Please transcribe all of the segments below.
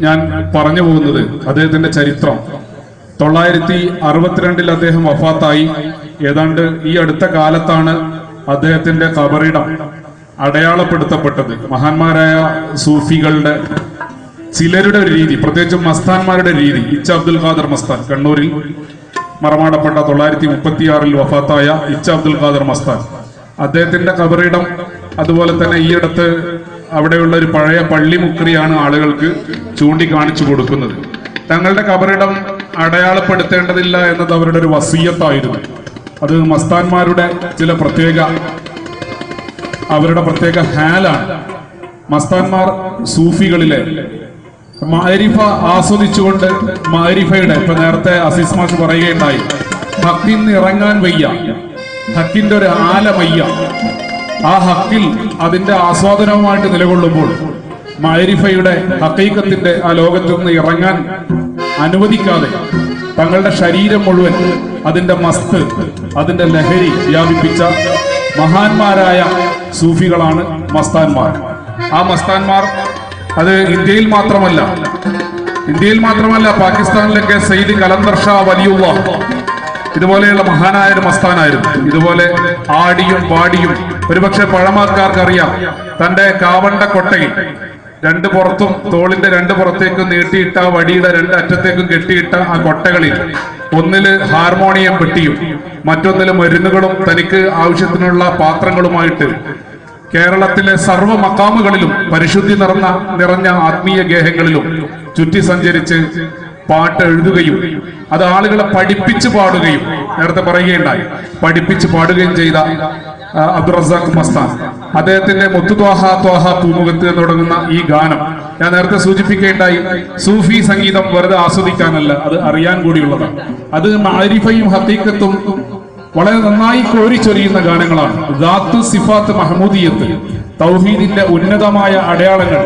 ഞാൻ പറഞ്ഞു പോകുന്നത് അദ്ദേഹത്തിന്റെ ചരിത്രം. തൊള്ളായിരത്തി അറുപത്തിരണ്ടിൽ അദ്ദേഹം വഫാത്തായി. ഏതാണ്ട് ഈ അടുത്ത കാലത്താണ് അദ്ദേഹത്തിന്റെ കബറിടം അടയാളപ്പെടുത്തപ്പെട്ടത്. മഹാന്മാരായ സൂഫികളുടെ ചിലരുടെ ഒരു രീതി പ്രത്യേകിച്ചും മസ്താന്മാരുടെ രീതി. ഇച്ച അബ്ദുൽ ഖാദർ മസ്താൻ കണ്ണൂരിൽ മറമാടപ്പെട്ട തൊള്ളായിരത്തി മുപ്പത്തിയാറിൽ വഫാത്തായ ഇച്ച അബ്ദുൽ ഖാദർ മസ്താൻ. അദ്ദേഹത്തിന്റെ കബറിടം അതുപോലെ തന്നെ ഈയിടത്ത് അവിടെയുള്ള ഒരു പഴയ പള്ളിമുക്രിയാണ് ആളുകൾക്ക് ചൂണ്ടിക്കാണിച്ചു കൊടുക്കുന്നത്. തങ്ങളുടെ കബറിടം അടയാളപ്പെടുത്തേണ്ടതില്ല എന്നത് അവരുടെ ഒരു വസീയത്തായിരുന്നു. അത് മസ്താന്മാരുടെ ചില പ്രത്യേക അവരുടെ പ്രത്യേക ഹാലാണ്. മസ്താന്മാർ സൂഫികളിലെ മാരിഫ ആസ്വദിച്ചുകൊണ്ട് മാരിഫയുടെ ഇപ്പൊ നേരത്തെ അസീസ് മാഷ് പറയുകയുണ്ടായി ഹക്കിന്ന് ഇറങ്ങാൻ വയ്യ. ഹക്കിന്റെ ഒരു ആലമയ്യ. ആ ഹക്കിൽ അതിന്റെ ആസ്വാദനവുമായിട്ട് നിലകൊള്ളുമ്പോൾ മാരിഫയുടെ ഹക്കൈക്കത്തിന്റെ ആ ലോകത്തു നിന്ന് ഇറങ്ങാൻ അനുവദിക്കാതെ തങ്ങളുടെ ശരീരം മുഴുവൻ അതിന്റെ മസ്ത് അതിന്റെ ലഹരി വ്യാപിപ്പിച്ച മഹാന്മാരായ സൂഫികളാണ് മസ്താന്മാർ. ആ മസ്താന്മാർ അത് ഇന്ത്യയിൽ മാത്രമല്ല ഇന്ത്യയിൽ മാത്രമല്ല പാകിസ്ഥാനിലൊക്കെ സയ്യിദ് കലന്തർ ഷാ വലിയുള്ള ഇതുപോലെയുള്ള മഹാനായ ഒരു മസ്താനായിരുന്നു. ഇതുപോലെ ആടിയും പാടിയും ഒരുപക്ഷെ പഴമക്കാർക്കറിയാം തന്റെ കാവണ്ട കൊട്ടയിൽ രണ്ട് പുറത്തും തോളിന്റെ രണ്ട് പുറത്തേക്കും നീട്ടിയിട്ട വടിയുടെ രണ്ട് അറ്റത്തേക്കും കെട്ടിയിട്ട ആ കൊട്ടകളിൽ ഒന്നിൽ ഹാർമോണിയം പെട്ടിയും മറ്റൊന്നിൽ മരുന്നുകളും തനിക്ക് ആവശ്യത്തിനുള്ള പാത്രങ്ങളുമായിട്ട് കേരളത്തിലെ സർവ മക്കാമുകളിലും പരിശുദ്ധി നിറഞ്ഞ നിറഞ്ഞ ആത്മീയ ഗേഹങ്ങളിലും ചുറ്റി സഞ്ചരിച്ച് പാട്ട് എഴുതുകയും അത് ആളുകളെ പഠിപ്പിച്ച് പാടുകയും നേരത്തെ പറയുകയുണ്ടായി. പഠിപ്പിച്ച് പാടുകയും ചെയ്ത ആ, അബ്ദുൾ റസാഖ് മസ്താൻ. അദ്ദേഹത്തിന്റെ മുത്തു ത്വാഹ പൂമുഖത്ത് എന്ന് തുടങ്ങുന്ന ഈ ഗാനം ഞാൻ നേരത്തെ സൂചിപ്പിക്കേണ്ടായി സൂഫി സംഗീതം വെറുതെ ആസ്വദിക്കാനല്ല അത് അറിയാൻ കൂടിയുള്ളതാണ്. അത് മാരിഫയും ഹത്തീക്കത്തും വളരെ നന്നായി കോരിച്ചൊരിയുന്ന ഗാനങ്ങളാണ്. ദാത്ത് സിഫാത്ത് മഹമൂദിയത്ത് തൗഹീദിന്റെ ഉന്നതമായ അടയാളങ്ങൾ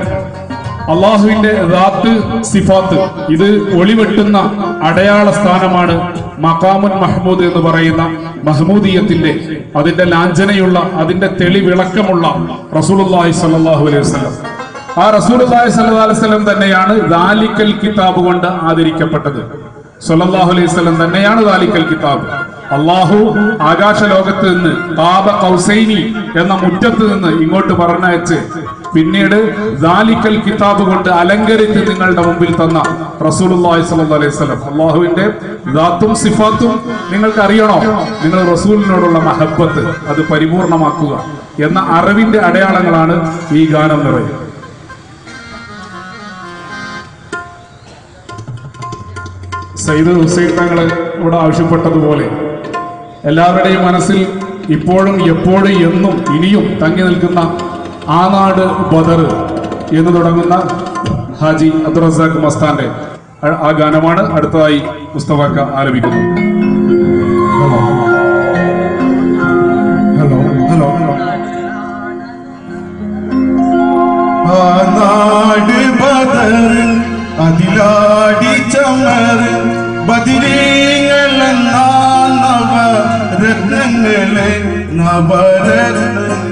അള്ളാഹുവിന്റെ റാത്ത് സിഫാത്ത്. ഇത് ഒളിവെട്ടുന്ന അടയാള സ്ഥാനമാണ് മക്കാമുൻ മഹ്മൂദ് എന്ന് പറയുന്ന മഹ്മൂദിയത്തിന്റെ അതിന്റെ ലാഞ്ചനയുള്ള അതിന്റെ തെളിവിളക്കമുള്ള റസൂലുള്ളാഹി സല്ലാഹു അലൈഹി വസ്ലം ആ സ്വല്ലല്ലാഹു അലൈഹി വസല്ലം തന്നെയാണ് ദാലിക്കൽ കിതാബ് കൊണ്ട് ആദരിക്കപ്പെട്ടത്. സല്ലാഹു അലൈഹി വസല്ലം തന്നെയാണ് ദാലിക്കൽ കിതാബ്. അള്ളാഹു ആകാശ ലോകത്ത് നിന്ന് താപ കൗസൈനി എന്ന മുറ്റത്ത് നിന്ന് ഇങ്ങോട്ട് പറഞ്ഞയച്ച് പിന്നീട് ദാലിക്കൽ കിതാബ് കൊണ്ട് അലങ്കരിച്ച് നിങ്ങളുടെ മുമ്പിൽ തന്ന അലൈഹി വസല്ലം. അള്ളാഹുവിന്റെ ദാത്തും സിഫാത്തും നിങ്ങൾക്ക് അറിയണോ നിങ്ങൾ റസൂലിനോടുള്ള മഹബത്ത് അത് പരിപൂർണമാക്കുക എന്ന അറിവിന്റെ അടയാളങ്ങളാണ് ഈ ഗാനം നിറയുന്നത് സയ്യിദ് ഹുസൈൻ തങ്ങൾ ഇവിടെ ആവശ്യപ്പെട്ടതുപോലെ എല്ലാവരുടെയും മനസ്സിൽ ഇപ്പോഴും എപ്പോഴും എന്നും ഇനിയും തങ്ങി നിൽക്കുന്ന ആ നാട് ബദർ എന്ന് തുടങ്ങുന്ന ഹാജി അബ്ദുറസാഖ് മസ്താന്റെ ആ- ഗാനമാണ് അടുത്തതായി മുസ്തഫാക്ക ആലപിക്കുന്നത്. ഹലോ ഹലോ ഹലോ ആ നാട് ബദർ അതിലാടി നവരത്നങ്ങളെ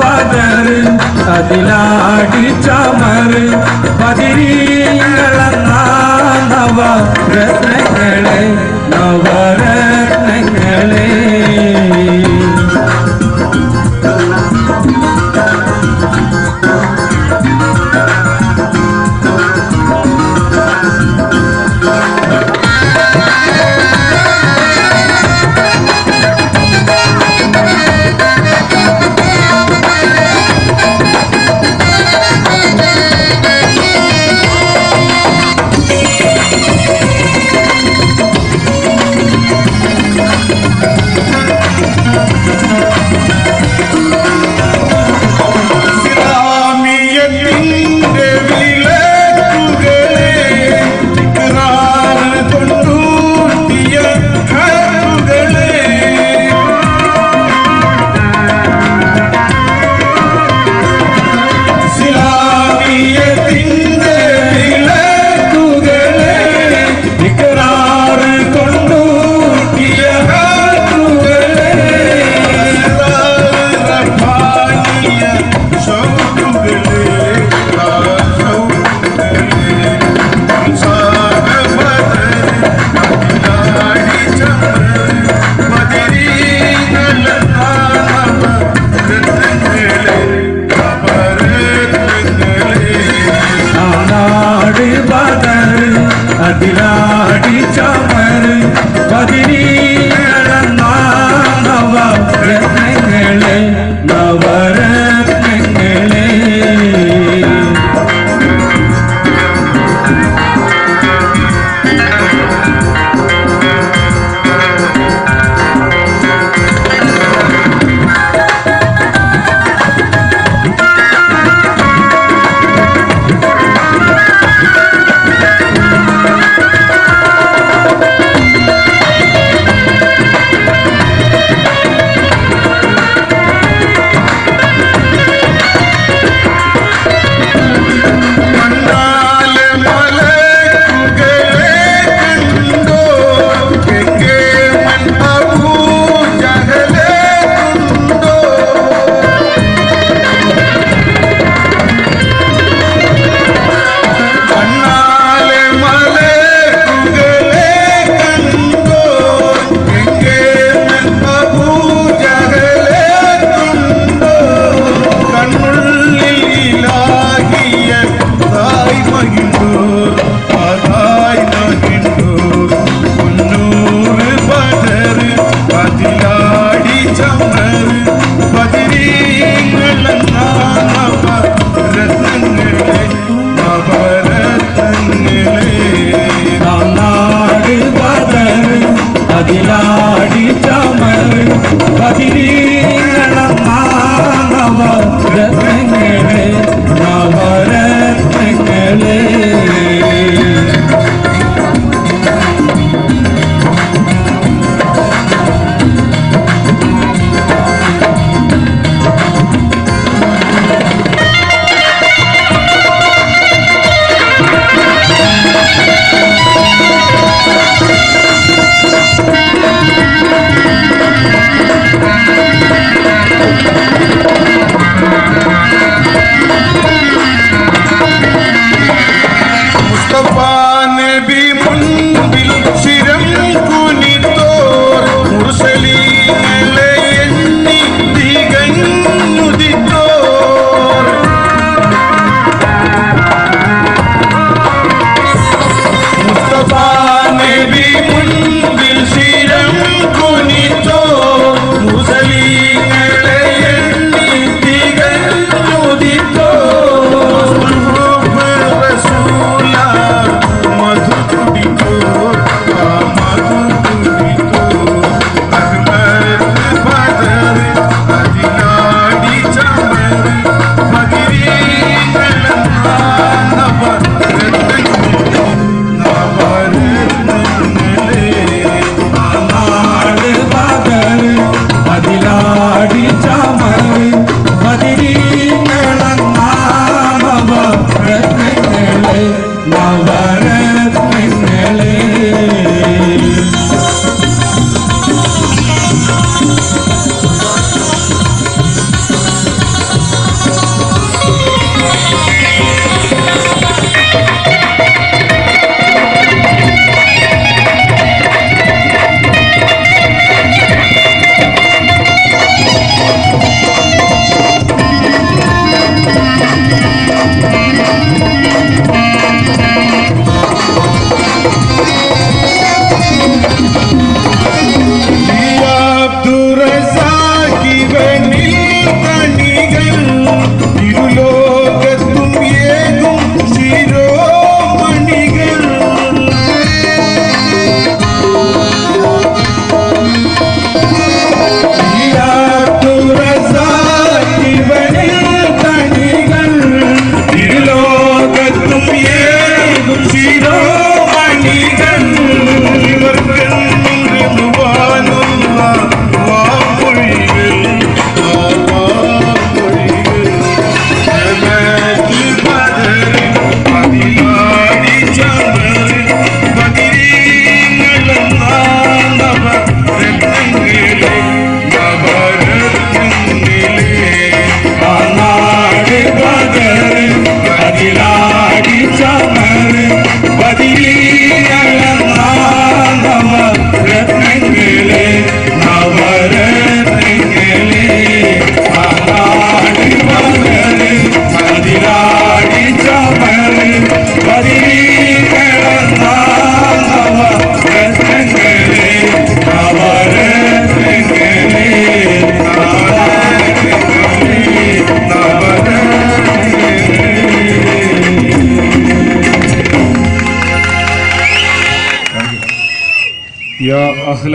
பதரு அதிலாடி சமரு பதிரீங்கள நவரத்னங்களே நவரத்னங்களே.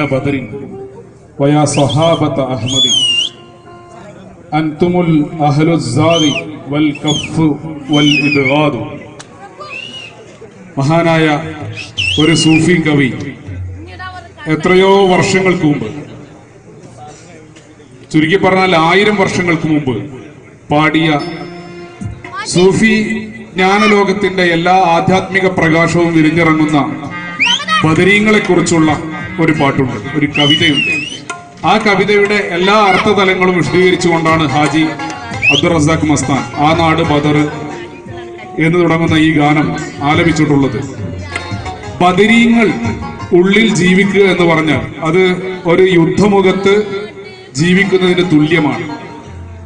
بدر ويا صحابة أحمد أنتم الأهل الزاد والكف والإبغاض മഹാനായ ഒരു സൂഫി കവി എത്രയോ വർഷങ്ങൾക്ക് മുമ്പ് ചുരുക്കി പറഞ്ഞാൽ ആയിരം വർഷങ്ങൾക്ക് മുമ്പ് പാടിയ സൂഫി ജ്ഞാനലോകത്തിന്റെ എല്ലാ ആധ്യാത്മിക പ്രകാശവും വിരിഞ്ഞിറങ്ങുന്ന ബദരീങ്ങളെ കുറിച്ചുള്ള ഒരു പാട്ടുണ്ട് ഒരു കവിതയുണ്ട്. ആ കവിതയുടെ എല്ലാ അർത്ഥതലങ്ങളും വിശദീകരിച്ചുകൊണ്ടാണ് ഹാജി അബ്ദുൾ റസാഖ് മസ്താൻ ആ നാട് ബദർ എന്ന് തുടങ്ങുന്ന ഈ ഗാനം ആലപിച്ചിട്ടുള്ളത്. ബദരീങ്ങൾ ഉള്ളിൽ ജീവിക്കുക എന്ന് പറഞ്ഞാൽ അത് ഒരു യുദ്ധമുഖത്ത് ജീവിക്കുന്നതിന് തുല്യമാണ്.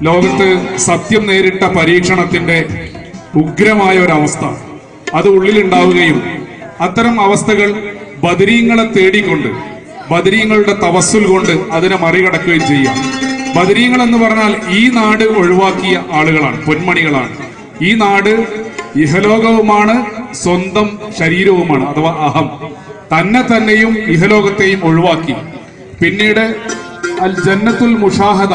ലോകത്ത് സത്യം നേരിട്ട പരീക്ഷണത്തിന്റെ ഉഗ്രമായ ഒരവസ്ഥ അത് ഉള്ളിലുണ്ടാവുകയും അത്തരം അവസ്ഥകൾ ബദരീങ്ങളെ തേടിക്കൊണ്ട് ബദരീങ്ങളുടെ തവസ്സുൽ കൊണ്ട് അതിനെ മറികടക്കുകയും ചെയ്യാം. ബദരീങ്ങൾ എന്ന് പറഞ്ഞാൽ ഈ നാട് ഒഴിവാക്കിയ ആളുകളാണ് പൊന്മണികളാണ്. ഈ നാട് ഇഹലോകവുമാണ് സ്വന്തം ശരീരവുമാണ് അഥവാ അഹം. തന്നെ തന്നെയും ഇഹലോകത്തെയും ഒഴിവാക്കി. പിന്നീട് അൽ ജന്നത്തുൽ മുഷാഹദ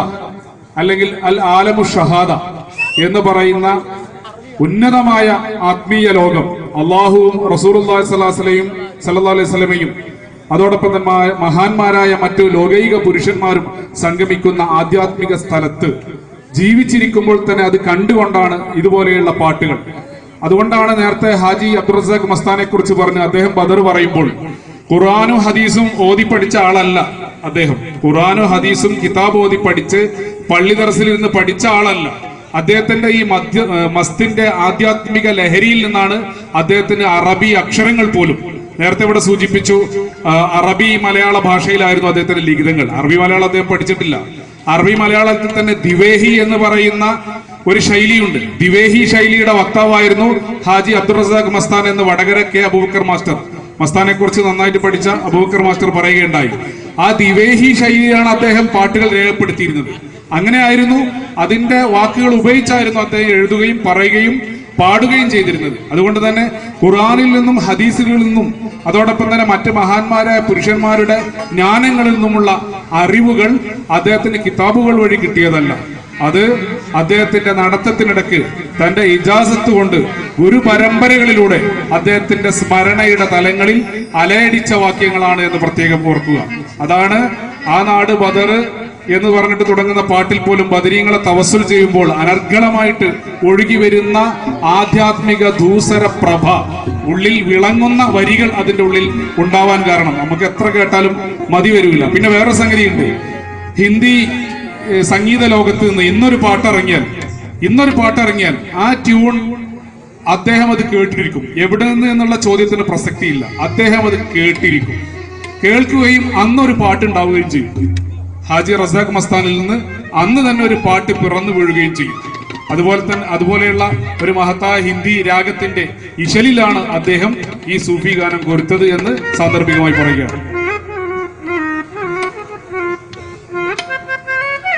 അല്ലെങ്കിൽ അൽ ആലമു ഷഹാദ എന്ന് പറയുന്ന ഉന്നതമായ ആത്മീയ ലോകം അള്ളാഹുവും റസൂലുള്ളാഹി സ്വല്ലല്ലാഹു സല്ലാ അലൈഹി സ്വലമയും അതോടൊപ്പം തന്നെ മഹാന്മാരായ മറ്റു ലോകൈക പുരുഷന്മാരും സംഗമിക്കുന്ന ആധ്യാത്മിക സ്ഥലത്ത് ജീവിച്ചിരിക്കുമ്പോൾ തന്നെ അത് കണ്ടുകൊണ്ടാണ് ഇതുപോലെയുള്ള പാട്ടുകൾ. അതുകൊണ്ടാണ് നേരത്തെ ഹാജി അബ്ദുൾ റസാഖ് മസ്താനെ കുറിച്ച് പറഞ്ഞ് അദ്ദേഹം ബദർ പറയുമ്പോൾ ഖുറാനും ഹദീസും ഓതി പഠിച്ച ആളല്ല അദ്ദേഹം. ഖുറാനും ഹദീസും കിതാബ് ഓതി പഠിച്ച് പള്ളി ദർസിലിരുന്ന് പഠിച്ച ആളല്ല. അദ്ദേഹത്തിന്റെ ഈ മധ്യ മസ്തിന്റെ ആധ്യാത്മിക ലഹരിയിൽ നിന്നാണ് അദ്ദേഹത്തിന് അറബി അക്ഷരങ്ങൾ പോലും. നേരത്തെ ഇവിടെ സൂചിപ്പിച്ചു അറബി മലയാള ഭാഷയിലായിരുന്നു അദ്ദേഹത്തിന്റെ ലിഖിതങ്ങൾ. അറബി മലയാളം അദ്ദേഹം പഠിച്ചിട്ടില്ല. അറബി മലയാളത്തിൽ തന്നെ ദിവേഹി എന്ന് പറയുന്ന ഒരു ശൈലിയുണ്ട്. ദിവേഹി ശൈലിയുടെ വക്താവായിരുന്നു ഹാജി അബ്ദുൾ റസാഖ് മസ്താൻ എന്ന വടകര കെ അബൂബക്കർ മാസ്റ്റർ. മസ്താനെ കുറിച്ച് നന്നായിട്ട് പഠിച്ച അബൂബക്കർ മാസ്റ്റർ പറയുകയുണ്ടായി. ആ ദിവേഹി ശൈലിയാണ് അദ്ദേഹം പാട്ടുകൾ രേഖപ്പെടുത്തിയിരുന്നത്. അങ്ങനെയായിരുന്നു അതിന്റെ വാക്കുകൾ ഉപയോഗിച്ചായിരുന്നു അദ്ദേഹം എഴുതുകയും പറയുകയും പാടുകയും ചെയ്തിരുന്നത്. അതുകൊണ്ട് തന്നെ ഖുറാനിൽ നിന്നും ഹദീസുകളിൽ നിന്നും അതോടൊപ്പം തന്നെ മറ്റ് മഹാന്മാരായ പുരുഷന്മാരുടെ ജ്ഞാനങ്ങളിൽ നിന്നുമുള്ള അറിവുകൾ അദ്ദേഹത്തിന്റെ കിതാബുകൾ വഴി കിട്ടിയതല്ല. അത് അദ്ദേഹത്തിന്റെ നടത്തത്തിനിടക്ക് തന്റെ ഇജാസത്ത് കൊണ്ട് ഗുരു പരമ്പരകളിലൂടെ അദ്ദേഹത്തിന്റെ സ്മരണയുടെ തലങ്ങളിൽ അലയടിച്ച വാക്യങ്ങളാണ് എന്ന് പ്രത്യേകം ഓർക്കുക. അതാണ് ആ നാട് ബദർ എന്ന് പറഞ്ഞിട്ട് തുടങ്ങുന്ന പാട്ടിൽ പോലും ബദരീങ്ങളെ തവസ്സുൽ ചെയ്യുമ്പോൾ അനർഗളമായിട്ട് ഒഴുകി വരുന്ന ആധ്യാത്മിക ദൂസര പ്രഭ. ഉള്ളിൽ വിളങ്ങുന്ന വരികൾ അതിന്റെ ഉള്ളിൽ ഉണ്ടാവാൻ കാരണം. നമുക്ക് എത്ര കേട്ടാലും മതി വരില്ല പിന്നെ വേറെ സംഗതിയുണ്ട്. ഹിന്ദി സംഗീത ലോകത്ത് നിന്ന് ഇന്നൊരു പാട്ടിറങ്ങിയാൽ ഇന്നൊരു പാട്ടിറങ്ങിയാൽ ആ ട്യൂൺ അദ്ദേഹം അത് കേട്ടിരിക്കും. എവിടെ നിന്ന് എന്നുള്ള ചോദ്യത്തിന് പ്രസക്തിയില്ല. അദ്ദേഹം അത് കേട്ടിരിക്കും. കേൾക്കുകയും അന്നൊരു പാട്ടുണ്ടാവുകയും ചെയ്യും. ഹാജി റസാഖ് മസ്താനിൽ നിന്ന് അന്ന് തന്നെ ഒരു പാട്ട് പിറന്നു വീഴുകയും ചെയ്യും. അതുപോലെ തന്നെ അതുപോലെയുള്ള ഒരു മഹത്തായ ഹിന്ദി രാഗത്തിന്റെ ഇശലിലാണ് അദ്ദേഹം ഈ സൂഫി ഗാനം കൊരുത്തത് എന്ന് സാന്ദർഭികമായി പറയുകയാണ്.